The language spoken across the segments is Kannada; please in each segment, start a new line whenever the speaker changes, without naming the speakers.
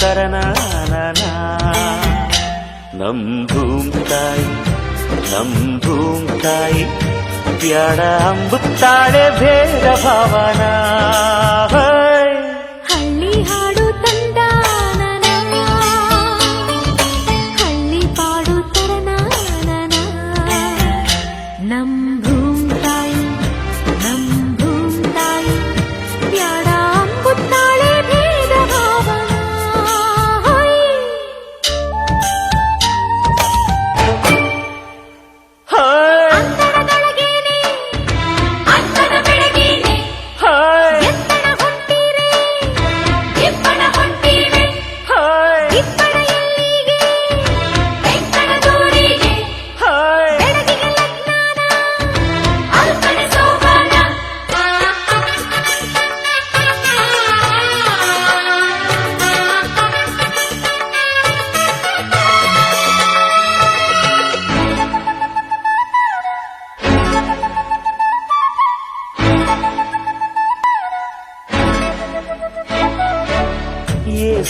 ತರನಾನನ ನಮ್ ಭೂಮ್ ತಾಯಿ ನಮ್ ಭೂಮ್ ತಾಯಿ ಬ್ಯಾಡ ಅಂಬುತ್ತಾಳೆ ಭೇದ ಭಾವನ
ಹಳ್ಳಿ ಹಾಡು ತಂದ ಹಳ್ಳಿ ಪಾಡು ತರನಾನನ ನಮ್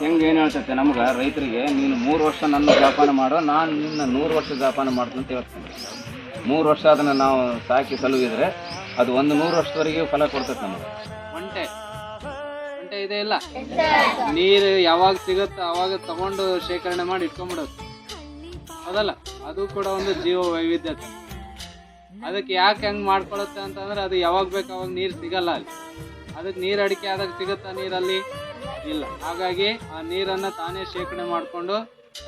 ಹೆಂಗೆ ಏನು ಹೇಳ್ತೈತೆ ನಮ್ಗೆ? ರೈತರಿಗೆ, ನೀನು ಮೂರು ವರ್ಷ ನನ್ನ ಜಾಪಾನ ಮಾಡೋ, ನಾನು ನಿನ್ನ ನೂರು ವರ್ಷ ಜಾಪಾನ ಮಾಡ್ತೀನಿ ಅಂತ ಹೇಳ್ತೀನಿ. ಮೂರು ವರ್ಷ ಅದನ್ನು ನಾವು ಸಾಕಿ ಸಲುವಿದ್ರೆ ಅದು ಒಂದು ನೂರು ವರ್ಷದವರೆಗೆ ಫಲ ಕೊಡ್ತೈತೆ ನಮಗೆ.
ಒಂಟೆ. ಒಂಟೆ ಇದೆ ಇಲ್ಲ? ನೀರು ಯಾವಾಗ ಸಿಗುತ್ತೆ ಅವಾಗ ತಗೊಂಡು ಶೇಖರಣೆ ಮಾಡಿ ಇಟ್ಕೊಂಡ್ಬಿಡೋದು. ಅದಲ್ಲ, ಅದು ಕೂಡ ಒಂದು ಜೀವ ವೈವಿಧ್ಯತೆ ಅದಕ್ಕೆ ಯಾಕೆ ಹೆಂಗೆ ಮಾಡ್ಕೊಳುತ್ತೆ ಅಂತಂದ್ರೆ ಅದು ಯಾವಾಗ ಬೇಕು ಅವಾಗ ನೀರು ಸಿಗಲ್ಲ ಅಲ್ಲಿ. ಅದಕ್ಕೆ ನೀರು ಅಡಿಕೆ ಆದಾಗ ಸಿಗುತ್ತಾ ನೀರಲ್ಲಿ? ಇಲ್ಲ. ಹಾಗಾಗಿ ಆ ನೀರನ್ನ ತಾನೇ ಶೇಖರಣೆ ಮಾಡಿಕೊಂಡು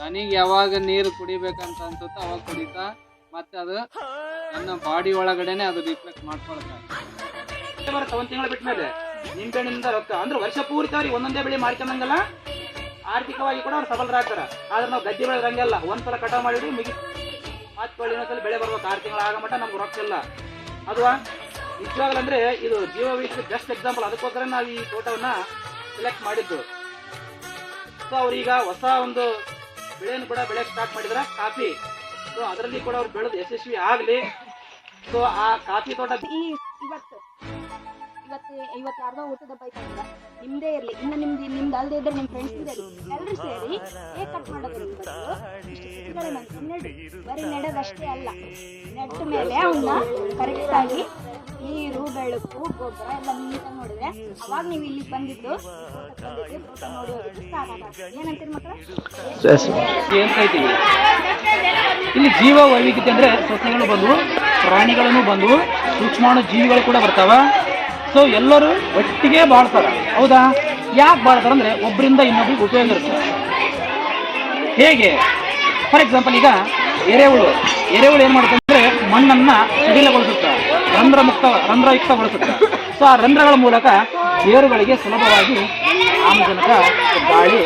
ನನಗೆ ಯಾವಾಗ ನೀರು ಕುಡಿಬೇಕಂತ ಅನ್ಸುತ್ತೋ ಅವಾಗ ಕುಡಿತಾ ಮತ್ತೆ ಅದು ನನ್ನ ಬಾಡಿ ಒಳಗಡೆನೆ ಅದು ರಿಫ್ಲೆಕ್ಟ್ ಮಾಡ್ಕೊಳುತ್ತೆ
ಬರುತ್ತೆ ಒಂದ್ ತಿಂಗಳು ಬಿಟ್ಟ ಮೇಲೆ ನಿಂಬೆಹಣ್ಣಿನಿಂದ ರೊಕ್ಕ. ಅಂದ್ರೆ ವರ್ಷ ಪೂರ್ತಿ ಅವ್ರಿಗೆ ಒಂದೊಂದೇ ಬೆಳೆ ಮಾಡ್ಕೊಂಡಂಗಲ್ಲ ಆರ್ಥಿಕವಾಗಿ ಕೂಡ ಅವ್ರು ಸಬಲರಾಗ್ತಾರೆ. ಆದ್ರೆ ನಾವು ಗದ್ದೆ ಬೆಳೆದಂಗೆಲ್ಲ ಒಂದ್ಸಲ ಕಟಾವ್ ಮಾಡಿದ್ವಿ ಮುಗಿ ಮತ್ತೆ ಒಳ್ಳೆ ಇನ್ನೊಂದ್ಸಲ ಬೆಳೆ ಬರ್ಬೇಕು. ಆರು ತಿಂಗಳು ಆಗ ಮಟ್ಟ ನಮ್ಗೆ ರೊಕ್ಕ ಇಲ್ಲ. ಅದು ನಿಜವಾಗ್ಲಂದ್ರೆ ಇದು ಜೀವ ವಿಷಯ ಬೆಸ್ಟ್ ಎಕ್ಸಾಂಪಲ್ ಅದಕ್ಕೋಸ್ಕರ ನಾವು ಈ ತೋಟವನ್ನ ಸೆಲೆಕ್ಟ್ ಮಾಡಿದ್ದು. ಸೊ ಅವ್ರೀಗ ಹೊಸ ಒಂದು ಬೆಳೆಯನ್ನು ಕೂಡ ಬೆಳೆಯಕ್ಕೆ ಸ್ಟಾರ್ಟ್ ಮಾಡಿದ್ರ. ಕಾಫಿ. ಸೊ ಅದರಲ್ಲಿ ಕೂಡ ಅವ್ರು ಬೆಳೆದು ಯಶಸ್ವಿ ಆಗಲಿ. ಸೊ ಆ ಕಾಫಿ ತೋಟ
ಇವತ್ತು ಇವತ್ತು ಯಾರ್ದೋ ಊಟದ ಅಂತ. ನಿಮ್ದೇ ಇರ್ಲಿ. ಇನ್ನು ನಿಮ್ದು ನಿಮ್ದು ಅಲ್ದೇ ಇದ್ರೆ ನಿಮ್ಮ ಫ್ರೆಂಡ್ಸ್ ಎಲ್ಲರೂ ಸೇರಿ ಕೇಕ್ ಕಟ್ ಇಷ್ಟು ಸಸಿಗಳ ಬರೀ ನೆಡೋದಷ್ಟೇ ಅಲ್ಲ. ನೆಟ್ಟ ಮೇಲೆ ಅವನ್ನ ಕರೆಕ್ಟಾಗಿ ನೀರು, ಬೆಳಕು, ಗೊಬ್ಬರ ಎಲ್ಲ ನೀಟಾಗಿ ನೋಡಿದ್ರೆ ಅವಾಗ ನೀವು ಇಲ್ಲಿ ಬಂದಿದ್ದು ನೋಡಿ ಏನಂತೀರಿ ಮಕ್ಕಳ?
ಇಲ್ಲಿ ಜೀವ ವೈವಿಧ್ಯತೆ ಅಂದ್ರೆ ಸಸ್ಯಗಳು ಬಂದವು, ಪ್ರಾಣಿಗಳನ್ನು ಬಂದವು, ಸೂಕ್ಷ್ಮಾಣು ಜೀವಿಗಳು ಕೂಡ ಬರ್ತಾವ. ಸೊ ಎಲ್ಲರೂ ಒಟ್ಟಿಗೆ ಬಾಳ್ತಾರೆ. ಹೌದಾ? ಯಾಕೆ ಬಾಳ್ತಾರೆ ಅಂದರೆ ಒಬ್ಬರಿಂದ ಇನ್ನೊಬ್ರಿಗೆ ಉಪಯೋಗ ಇರುತ್ತೆ. ಹೇಗೆ? ಫಾರ್ ಎಕ್ಸಾಂಪಲ್ ಈಗ ಎರೆಹುಳು. ಎರೆಹುಳು ಏನು ಮಾಡುತ್ತೆ ಅಂದರೆ ಮಣ್ಣನ್ನು ಸಡಿಲಗೊಳಿಸುತ್ತೆ ರಂಧ್ರ ಮುಕ್ತ ರಂಧ್ರಯುಕ್ತಗೊಳಿಸುತ್ತೆ. ಸೊ ಆ ರಂಧ್ರಗಳ ಮೂಲಕ ಬೇರುಗಳಿಗೆ ಸುಲಭವಾಗಿ ಆಮ್ಲಜನಕ, ಗಾಳಿ,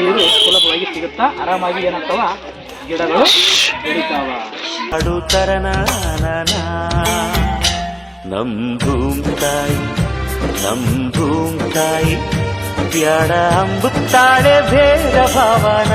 ನೀರು ಸುಲಭವಾಗಿ ಸಿಗುತ್ತಾ? ಆರಾಮಾಗಿ ಏನಾಗ್ತಾವ? ಗಿಡಗಳು ಬೆಳಿತಾವ.
ನಮ್ ಭೂಮ್ ತಾಯಿ ನಮ್ ಭೂಮ್ ತಾಯಿ ಬ್ಯಾಡ ಅಂಬುತ್ತಾಳೆ ಭೇದ ಭಾವನ.